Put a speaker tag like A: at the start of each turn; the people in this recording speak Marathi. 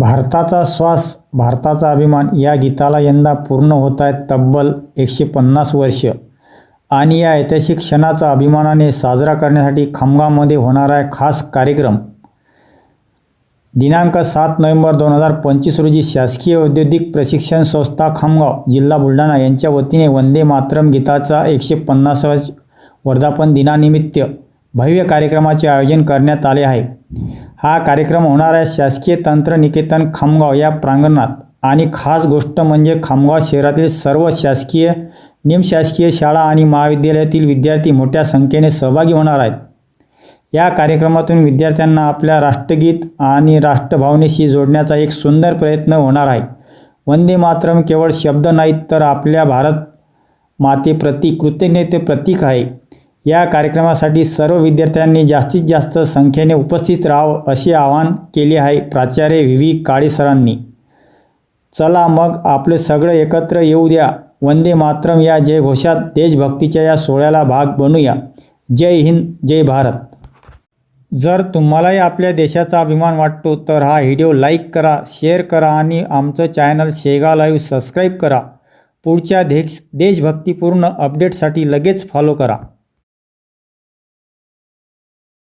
A: भारताचा श्वास भारताचा अभिमान या गीताला यंदा पूर्ण होत आहेत तब्बल एकशे पन्नास वर्ष. आणि या ऐतिहासिक क्षणाचा अभिमानाने साजरा करण्यासाठी खामगावमध्ये होणार आहे खास कार्यक्रम. दिनांक सात नोव्हेंबर दोन हजार पंचवीस रोजी शासकीय औद्योगिक प्रशिक्षण संस्था खामगाव जिल्हा बुलढाणा यांच्या वतीने वंदे मातरम गीताचा एकशे पन्नासाव्या वर्धापन दिनानिमित्त भव्य कार्यक्रमाचे आयोजन करण्यात आले आहे. हा कार्यक्रम होणार आहे शासकीय तंत्रनिकेतन खामगाव या प्रांगणात. आणि खास गोष्ट म्हणजे खामगाव शहरातील सर्व शासकीय निमशासकीय शाळा आणि महाविद्यालयातील विद्यार्थी मोठ्या संख्येने सहभागी होणार आहेत. या कार्यक्रमातून विद्यार्थ्यांना आपल्या राष्ट्रगीत आणि राष्ट्रभावनेशी जोडण्याचा एक सुंदर प्रयत्न होणार आहे. वंदे मातरम केवळ शब्द नाहीत तर आपल्या भारत मातेप्रती कृतज्ञते प्रतीक आहे. या कार्यक्रमासाठी सर्व विद्यार्थ्यांनी जास्तीत जास्त संख्येने उपस्थित राहावं असे आवाहन केले आहे प्राचार्य व्ही. व्ही. काळे सरांनी. चला मग आपले सगळं एकत्र येऊ द्या. वंदे मातरम या जयघोषात देशभक्तीच्या या सोहळ्याला भाग बनूया. जय हिंद जय भारत. जर तुम्हालाही आपल्या देशाचा अभिमान वाटतो तर हा व्हिडिओ लाईक करा शेअर करा आणि आमचं चॅनल शेगा लाईव्ह सबस्क्राईब करा. पुढच्या देश देशभक्तीपूर्ण अपडेटसाठी लगेच फॉलो करा.